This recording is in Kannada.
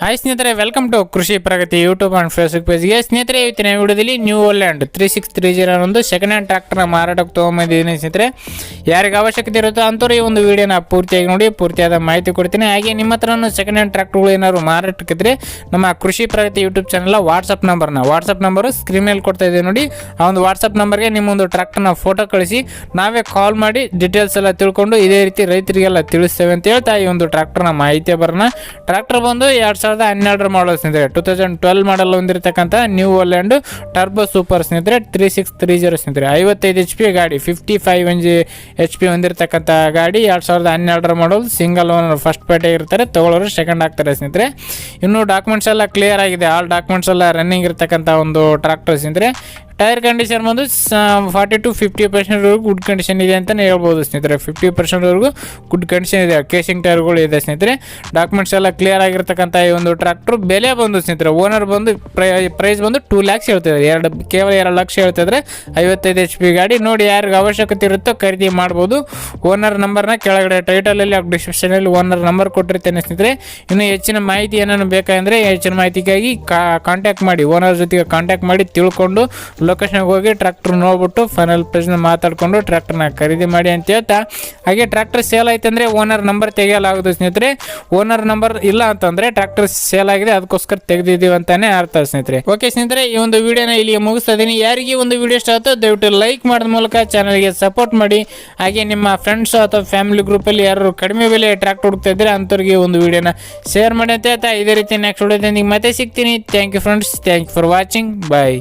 ಹಾಯ್ ಸ್ನೇಹಿತರೆ welcome to Krishi Pragati YouTube and Facebook ಪೇಜ್ಗೆ ಸ್ನೇಹಿತರೆ, ಇವತ್ತಿನ ವಿಡಿಯೋದಲ್ಲಿ New Holland three six three zero ಒಂದು ಸೆಕೆಂಡ್ ಹ್ಯಾಂಡ್ ಟ್ರ್ಯಾಕ್ಟರ್ನ ಮಾರಾಟಕ್ಕೆ ತೊಗೊಂಬಂದಿದ್ದೀನಿ ಸ್ನೇಹಿತರೆ. ಯಾರಿಗೆ ಅವಶ್ಯಕತೆ ಇರುತ್ತೋ ಅಂಥವ್ರು ಈ ಒಂದು ವಿಡಿಯೋನ ಪೂರ್ತಿಯಾಗಿ ನೋಡಿ, ಪೂರ್ತಿಯಾದ ಮಾಹಿತಿ ಕೊಡ್ತೀನಿ. ಹಾಗೆ ನಿಮ್ಮ ಹತ್ರನೂ ಸೆಕೆಂಡ್ ಹ್ಯಾಂಡ್ ಟ್ರ್ಯಾಕ್ಟರ್ಗಳು ಏನಾದ್ರು ಮಾರಾಟಕ್ಕಿದ್ರೆ ನಮ್ಮ Krishi Pragati YouTube channel WhatsApp ನಂಬರ್ನ ವಾಟ್ಸಪ್ ನಂಬರು ಸ್ಕ್ರೀನ್ ಮೇಲೆ ಕೊಡ್ತಾ ಇದ್ದೀವಿ ನೋಡಿ. ಆ ಒಂದು ವಾಟ್ಸಪ್ ನಂಬರ್ಗೆ ನಿಮ್ಮೊಂದು ಟ್ರ್ಯಾಕ್ಟರ್ನ ಫೋಟೋ ಕಳಿಸಿ, ನಾವೇ ಕಾಲ್ ಮಾಡಿ ಡೀಟೇಲ್ಸ್ ಎಲ್ಲ ತಿಳ್ಕೊಂಡು ಇದೇ ರೀತಿ ರೈತರಿಗೆಲ್ಲ ತಿಳಿಸ್ತೇವೆ ಅಂತ ಹೇಳ್ತಾ ಈ ಒಂದು ಟ್ರ್ಯಾಕ್ಟರ್ನ ಮಾಹಿತಿ ಬರೋಣ ಟ್ರ್ಯಾಕ್ಟರ್ ಬಂದು ಎರಡು ಸಾವಿರದ ಹನ್ನೆರಡರ ಮಾಡಲ್ ಸ್ನೇಹಿತರೆ ಟೂ ತೌಸಂಡ್ ಟ್ವೆಲ್ ಮಾಡಲ್ ಹೊಂದಿರತಕ್ಕಂಥ ನ್ಯೂ ಓಲ್ಯಾಂಡ್ ಟರ್ಬೋ ಸೂಪರ್ ಸ್ನೇಹಿತರೆ ತ್ರೀ ಸಿಕ್ಸ್ ತ್ರೀ ಜೀರೋ ಸ್ನೇಹಿತರೆ. ಐವತ್ತೈದು ಎಚ್ ಪಿ ಗಾಡಿ fifty five N G H P ಹೊಂದಿರತಕ್ಕಂಥ ಗಾಡಿ, ಎರಡು ಸಾವಿರದ ಹನ್ನೆರಡರ ಮಾಡಲ್ ಸಿಂಗಲ್ ಓನರ್ ಫಸ್ಟ್ ಪೇಟೆ ಇರ್ತಾರೆ ತಗೊಳ್ಳೋರು ಸೆಕೆಂಡ್ ಆಗ್ತಾರೆ ಸ್ನೇಹಿತರೆ. ಇನ್ನು ಡಾಕ್ಯುಮೆಂಟ್ಸ್ ಎಲ್ಲ ಕ್ಲಿಯರ್ ಆಗಿದೆ. ಆಲ್ ಡಾಕ್ಯುಮೆಂಟ್ಸ್ ಎಲ್ಲ ರನ್ನಿಂಗ್ ಇರತಕ್ಕಂಥ ಒಂದು ಟ್ರಾಕ್ಟರ್ ಸ್ನೇಹಿತರೆ. ಟೈರ್ ಕಂಡೀಷನ್ ಬಂದು ಫಾರ್ಟಿ ಟು ಫಿಫ್ಟಿ ಪರ್ಸೆಂಟ್ವರೆಗೂ ಗುಡ್ ಕಂಡೀಷನ್ ಇದೆ ಅಂತಲೇ ಹೇಳ್ಬೋದು ಸ್ನೇಹಿತರೆ. ಫಿಫ್ಟಿ ಪರ್ಸೆಂಟ್ವರೆಗೂ ಗುಡ್ ಕಂಡೀಷನ್ ಇದೆ. ಕೇಸಿಂಗ್ ಟೈರ್ಗಳು ಇದೆ ಸ್ನೇಹಿತರೆ. ಡಾಕ್ಯುಮೆಂಟ್ಸ್ ಎಲ್ಲ ಕ್ಲಿಯರ್ ಆಗಿರ್ತಕ್ಕಂಥ ಈ ಒಂದು ಟ್ರ್ಯಾಕ್ಟ್ರು ಬೆಲೆ ಬಂದು ಸ್ನೇಹಿತರೆ ಓನರ್ ಬಂದು ಪ್ರೈಸ್ ಬಂದು ಟೂ ಲ್ಯಾಕ್ಸ್ ಹೇಳ್ತಿದ್ದಾರೆ ಎರಡು ಕೇವಲ ಎರಡು ಲಕ್ಷ ಹೇಳ್ತಿದ್ರೆ ಐವತ್ತೈದು ಎಚ್ ಪಿ ಗಾಡಿ ನೋಡಿ ಯಾರಿಗೆ ಅವಶ್ಯಕತೆ ಇರುತ್ತೋ ಖರೀದಿ ಮಾಡ್ಬೋದು. ಓನರ್ ನಂಬರ್ನ ಕೆಳಗಡೆ ಟೈಟಲಲ್ಲಿ ಡಿಸ್ಕ್ರಿಪ್ಷನಲ್ಲಿ ಓನರ್ ನಂಬರ್ ಕೊಟ್ಟಿರ್ತೇನೆ ಸ್ನೇಹಿತರೆ. ಇನ್ನು ಹೆಚ್ಚಿನ ಮಾಹಿತಿ ಏನೇನು ಬೇಕಂದರೆ ಹೆಚ್ಚಿನ ಮಾಹಿತಿಗಾಗಿ ಕಾಂಟ್ಯಾಕ್ಟ್ ಮಾಡಿ ಓನರ್ ಜೊತೆಗೆ ಕಾಂಟ್ಯಾಕ್ಟ್ ಮಾಡಿ ತಿಳ್ಕೊಂಡು ಲೊಕೇಶನ್ಗೆ ಹೋಗಿ ಟ್ರ್ಯಾಕ್ಟರ್ ನೋಡ್ಬಿಟ್ಟು ಫೈನಲ್ ಪ್ರೈಸ್ನ ಮಾತಾಡಿಕೊಂಡು ಟ್ರ್ಯಾಕ್ಟರ್ನ ಖರೀದಿ ಮಾಡಿ ಅಂತ ಹೇಳ್ತಾ, ಹಾಗೆ ಟ್ರ್ಯಾಕ್ಟರ್ ಸೇಲ್ ಆಯ್ತು ಅಂದ್ರೆ ಓನರ್ ನಂಬರ್ ತೆಗೆಯಲಾಗೋದು ಸ್ನೇಹಿತರೆ. ಓನರ್ ನಂಬರ್ ಇಲ್ಲ ಅಂತಂದ್ರೆ ಟ್ರ್ಯಾಕ್ಟರ್ ಸೇಲ್ ಆಗಿದೆ, ಅದಕ್ಕೋಸ್ಕರ ತೆಗೆದಿದ್ದೀವಿ ಅಂತಾನೆ ಅರ್ಥ ಸ್ನೇಹಿತರೆ. ಓಕೆ ಸ್ನೇಹಿತರೆ, ಈ ಒಂದು ವಿಡಿಯೋನ ಇಲ್ಲಿಗೆ ಮುಗಿಸ್ತಾ ಯಾರಿಗೆ ಒಂದು ವಿಡಿಯೋ ಇಷ್ಟ ಆಯ್ತು ದಯವಿಟ್ಟು ಲೈಕ್ ಮಾಡಿದ ಮೂಲಕ ಚಾನಲ್ಗೆ ಸಪೋರ್ಟ್ ಮಾಡಿ. ಹಾಗೆ ನಿಮ್ಮ ಫ್ರೆಂಡ್ಸ್ ಅಥವಾ ಫ್ಯಾಮಿಲಿ ಗ್ರೂಪಲ್ಲಿ ಯಾರು ಕಡಿಮೆ ಬೆಲೆ ಟ್ರ್ಯಾಕ್ಟರ್ ಹುಡುಕ್ತಾ ಇದ್ರೆ ಅಂಥವ್ರಿಗೆ ಒಂದು ವಿಡಿಯೋನ ಶೇರ್ ಮಾಡಿ ಅಂತ ಹೇಳ್ತಾ, ಇದೇ ರೀತಿ ನೆಕ್ಸ್ಟ್ ವಿಡಿಯೋದೊಂದಿಗೆ ಮತ್ತೆ ಸಿಗ್ತೀನಿ. Thank you friends thank you for watching bye